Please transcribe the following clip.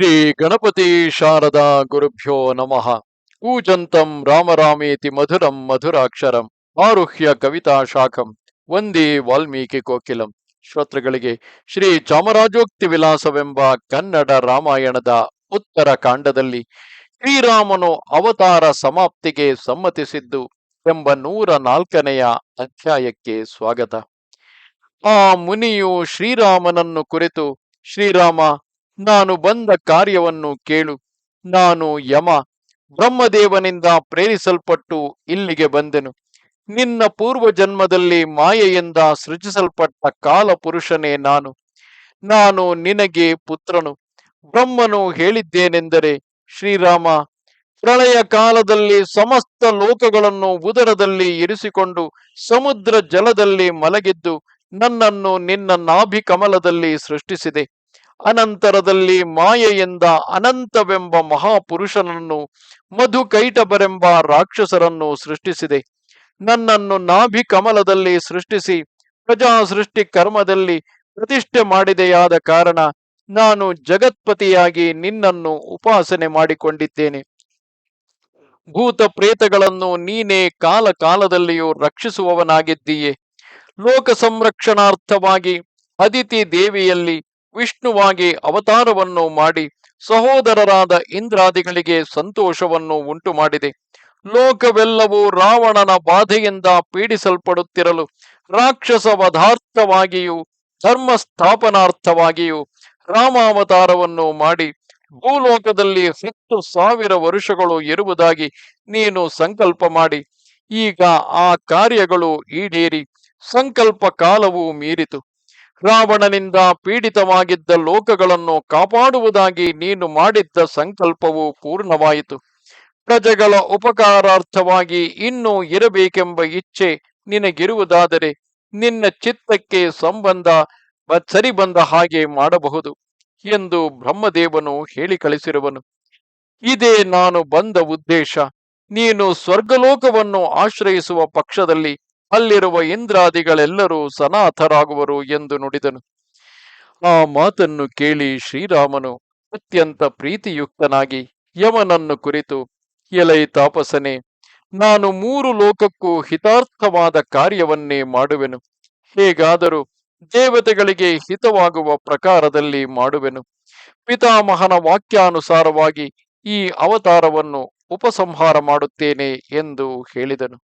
ಶ್ರೀ ಗಣಪತಿ ಶಾರದಾ ಗುರುಭ್ಯೋ ನಮಃ. ಕೂಜಂತಂ ರಾಮರಾಮೇತಿ ಮಧುರಂ ಮಧುರಾಕ್ಷರಂ. ಆರುಹ್ಯ ಕವಿತಾ ಶಾಖಂ. ವಂದೇ ವಾಲ್ಮೀಕಿ ಕೋಕಿಲಂ. ಶ್ರೋತೃಗಳಿಗೆ ಶ್ರೀ ಚಾಮರಾಜೋಕ್ತಿ ವಿಲಾಸವೆಂಬ ಕನ್ನಡ ರಾಮಾಯಣದ ಉತ್ತರ ಕಾಂಡದಲ್ಲಿ ಶ್ರೀರಾಮನು ಅವತಾರ ಸಮಾಪ್ತಿಗೆ ಸಮ್ಮತಿಸಿದ್ದು ಎಂಬ ನೂರ ನಾಲ್ಕನೆಯ ಅಧ್ಯಾಯಕ್ಕೆ ಸ್ವಾಗತ. ಆ ಮುನಿಯು ಶ್ರೀರಾಮನನ್ನು ಕುರಿತು, ಶ್ರೀರಾಮ ನಾನು ಬಂದ ಕಾರ್ಯವನ್ನು ಕೇಳು. ನಾನು ಯಮ, ಬ್ರಹ್ಮದೇವನಿಂದ ಪ್ರೇರಿಸಲ್ಪಟ್ಟು ಇಲ್ಲಿಗೆ ಬಂದೆನು. ನಿನ್ನ ಪೂರ್ವ ಜನ್ಮದಲ್ಲಿ ಮಾಯೆಯಿಂದ ಸೃಜಿಸಲ್ಪಟ್ಟ ಕಾಲ ಪುರುಷನೇ ನಾನು. ನಾನು ನಿನಗೆ ಪುತ್ರನು. ಬ್ರಹ್ಮನು ಹೇಳಿದ್ದೇನೆಂದರೆ, ಶ್ರೀರಾಮ, ಪ್ರಳಯ ಕಾಲದಲ್ಲಿ ಸಮಸ್ತ ಲೋಕಗಳನ್ನು ಉದರದಲ್ಲಿ ಇರಿಸಿಕೊಂಡು ಸಮುದ್ರ ಜಲದಲ್ಲಿ ಮಲಗಿದ್ದು ನನ್ನನ್ನು ನಿನ್ನ ನಾಭಿ ಕಮಲದಲ್ಲಿ ಸೃಷ್ಟಿಸಿದೆ. ಅನಂತರದಲ್ಲಿ ಮಾಯೆಯಿಂದ ಅನಂತವೆಂಬ ಮಹಾಪುರುಷನನ್ನು, ಮಧುಕೈಟಬರೆಂಬ ರಾಕ್ಷಸರನ್ನು ಸೃಷ್ಟಿಸಿದೆ. ನನ್ನನ್ನು ನಾಭಿ ಕಮಲದಲ್ಲಿ ಸೃಷ್ಟಿಸಿ, ಪ್ರಜಾ ಸೃಷ್ಟಿ ಕರ್ಮದಲ್ಲಿ ಪ್ರತಿಷ್ಠೆ ಮಾಡಿದೆಯಾದ ಕಾರಣ ನಾನು ಜಗತ್ಪತಿಯಾಗಿ ನಿನ್ನನ್ನು ಉಪಾಸನೆ ಮಾಡಿಕೊಂಡಿದ್ದೇನೆ. ಭೂತ ಪ್ರೇತಗಳನ್ನು ನೀನೇ ಕಾಲ ಕಾಲದಲ್ಲಿಯೂ ರಕ್ಷಿಸುವವನಾಗಿದ್ದೀಯೆ. ಲೋಕ ಸಂರಕ್ಷಣಾರ್ಥವಾಗಿ ಅದಿತಿ ದೇವಿಯಲ್ಲಿ ವಿಷ್ಣುವಾಗಿ ಅವತಾರವನ್ನು ಮಾಡಿ ಸಹೋದರರಾದ ಇಂದ್ರಾದಿಗಳಿಗೆ ಸಂತೋಷವನ್ನು ಉಂಟು ಮಾಡಿದೆ ಲೋಕವೆಲ್ಲವೂ ರಾವಣನ ಬಾಧೆಯಿಂದ ಪೀಡಿಸಲ್ಪಡುತ್ತಿರಲು ರಾಕ್ಷಸ ವಧಾರ್ಥವಾಗಿಯೂ ಧರ್ಮ ಸ್ಥಾಪನಾರ್ಥವಾಗಿಯೂ ರಾಮಾವತಾರವನ್ನು ಮಾಡಿ ಭೂಲೋಕದಲ್ಲಿ ಹತ್ತು ಸಾವಿರ ವರುಷಗಳು ಇರುವುದಾಗಿ ನೀನು ಸಂಕಲ್ಪ ಮಾಡಿ. ಈಗ ಆ ಕಾರ್ಯಗಳು ಈಡೇರಿ ಸಂಕಲ್ಪ ಕಾಲವೂ ಮೀರಿತು. ರಾವಣನಿಂದ ಪೀಡಿತವಾಗಿದ್ದ ಲೋಕಗಳನ್ನು ಕಾಪಾಡುವುದಾಗಿ ನೀನು ಮಾಡಿದ್ದ ಸಂಕಲ್ಪವು ಪೂರ್ಣವಾಯಿತು. ಪ್ರಜೆಗಳ ಉಪಕಾರಾರ್ಥವಾಗಿ ಇನ್ನೂ ಇರಬೇಕೆಂಬ ಇಚ್ಛೆ ನಿನಗಿರುವುದಾದರೆ ನಿನ್ನ ಚಿತ್ತಕ್ಕೆ ಸಂಬಂಧ ಸರಿ ಬಂದ ಹಾಗೆ ಮಾಡಬಹುದು ಎಂದು ಬ್ರಹ್ಮದೇವನು ಹೇಳಿ ಕಳಿಸಿರುವನು ಇದೇ ನಾನು ಬಂದ ಉದ್ದೇಶ. ನೀನು ಸ್ವರ್ಗಲೋಕವನ್ನು ಆಶ್ರಯಿಸುವ ಪಕ್ಷದಲ್ಲಿ ಅಲ್ಲಿರುವ ಇಂದ್ರಾದಿಗಳೆಲ್ಲರೂ ಸನಾಥರಾಗುವರು ಎಂದು ನುಡಿದನು. ಆ ಮಾತನ್ನು ಕೇಳಿ ಶ್ರೀರಾಮನು ಅತ್ಯಂತ ಪ್ರೀತಿಯುಕ್ತನಾಗಿ, ಯಮನನ್ನು ಕುರಿತು, ಎಲೈ ತಾಪಸನೆ, ನಾನು ಮೂರು ಲೋಕಕ್ಕೂ ಹಿತಾರ್ಥವಾದ ಕಾರ್ಯವನ್ನೇ ಮಾಡುವೆನು. ಹೇಗಾದರೂ ದೇವತೆಗಳಿಗೆ ಹಿತವಾಗುವ ಪ್ರಕಾರದಲ್ಲಿ ಮಾಡುವೆನು. ಪಿತಾಮಹನ ವಾಕ್ಯಾನುಸಾರವಾಗಿ ಈ ಅವತಾರವನ್ನು ಉಪಸಂಹಾರ ಮಾಡುತ್ತೇನೆ ಎಂದು ಹೇಳಿದನು.